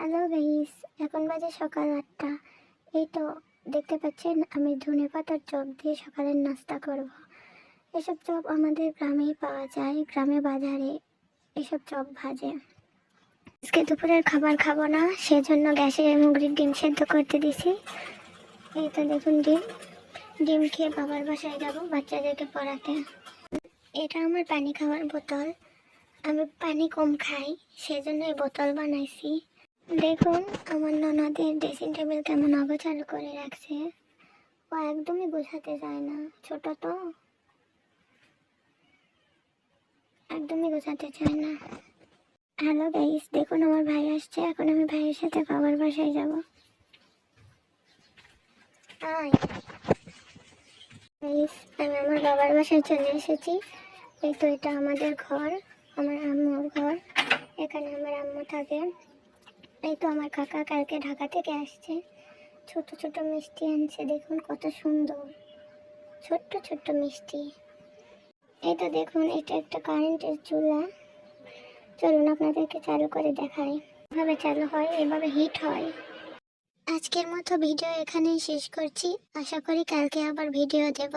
Hello guys, এখন বাজে সকাল আটটা। এই তো দেখতে পাচ্ছেন, আমি ধনে পাতার চপ দিয়ে সকালের নাস্তা করব। এসব চপ আমাদের গ্রামেই পাওয়া যায়, গ্রামে বাজারে এসব চপ ভাজে। আজকে দুপুরের খাবার খাব না, সেজন্য গ্যাসে মুগরির ডিম সেদ্ধ করতে দিছি। এই তো দেখুন ডিম। ডিম খেয়ে বাবার বাসায় যাব, বাচ্চাদেরকে পড়াতে। এটা আমার পানি খাওয়ার বোতল। আমি পানি কম খাই, সেজন্য এই বোতল বানাইছি। দেখুন, আমার ননদের ড্রেসিং টেবিল কেমন অগোছালো করে রাখছে। ও একদমই বোঝাতে চায় না, ছোট তো। একদমই গোছাতে চায় না। হ্যালো গাইস দেখুন আমার ভাই আসছে, এখন আমি ভাইয়ের সাথে বাবার বাসায় যাব। গাইস আমি আমার বাবার বাসায় চলে এসেছি। এই তো এটা আমাদের ঘর, আমার আম্মুর ঘর। এখানে আমার আম্মু থাকে। এই তো আমার কাকা কালকে ঢাকা থেকে আসছে। ছোট ছোট মিষ্টি আনছে, দেখুন কত সুন্দর। ছোট্ট ছোট্ট মিষ্টি। এই তো দেখুন, এটা একটা কারেন্টের চুলা। চলুন আপনাদেরকে চালু করে দেখাই। এভাবে চালু হয়, এভাবে হিট হয়। আজকের মতো ভিডিও এখানেই শেষ করছি। আশা করি কালকে আবার ভিডিও দেব।